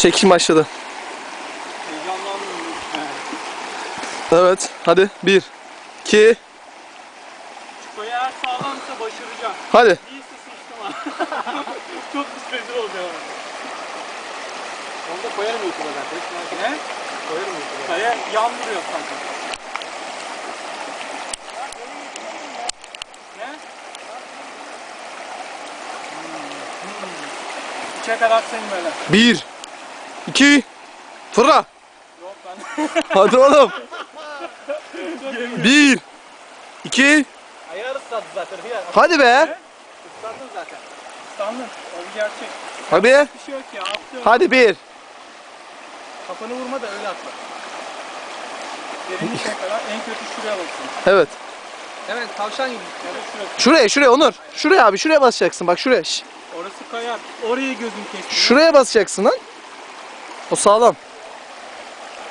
Çekim başladı. Evet. Hadi. Bir. iki. Koyu eğer sağlamsa başaracağım. Hadi. Değilse sıçtım ha. Çok pis rezil olacağım. Onu da koyarım YouTube'a zaten. Hiç merak etme. Ne? Koyarım YouTube'a. Kaya yan vuruyor sanki. Ne? Hmm. Üçe kadar sayın böyle. Bir. İki. Fırla. Yok ben. Hadi oğlum. Bir. iki. Ayağı ıslattı zaten. Hıyar. Hadi be. Islandın zaten. Sandım. O bir gerçek. Hadi. Bir şey yok ya. Atlıyorum. Hadi bir. Kafanı vurma da öyle atla. Derinlike kadar en kötü şuraya baksın. Evet. Hemen tavşan gibi. Ya da şurası. Şuraya şuraya Onur. Şuraya abi şuraya basacaksın. Bak şuraya. Şş. Orası kayar. Oraya gözüm kesti. Şuraya basacaksın lan. O sağlam.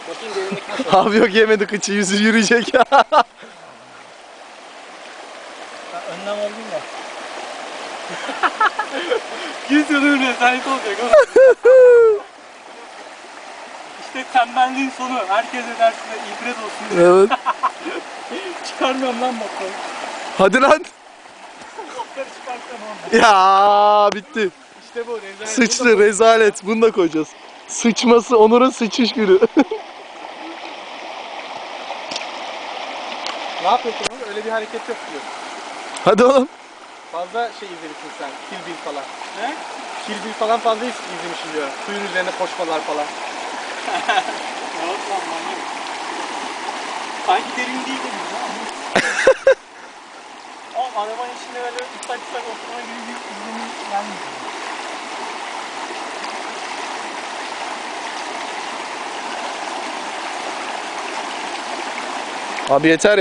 Bakayım derinlik nasıl. Abi yok yemedi kıçı yüzü yürüyecek. Ben önlem oldum ya. Yüzyılın rezalet olacak oğlum. İşte tembelliğin sonu. Herkese dersine ibret olsun diye. evet. Çıkarmıyorum lan motoru. Hadi lan. Ya bitti. İşte bu. Rezalet. Sıçtı rezalet. Bunu da koyacağız. Sıçması Onur'un sıçış günü. Ne yapıyorsun oğlum? Öyle bir hareket yok diyor. Hadi oğlum. Fazla şey izlemişsin sen. Kill Bill falan. Ne? Kill Bill falan fazla iz- izlemişsin diyor. Suyun üzerine koşmalar falan. Yok lan manyak. Sanki derin değil dedim ya. Oğlum arabanın içinde böyle ıslak ıslak oturma gibi bir izlenim gelmiyor. Abi yeter.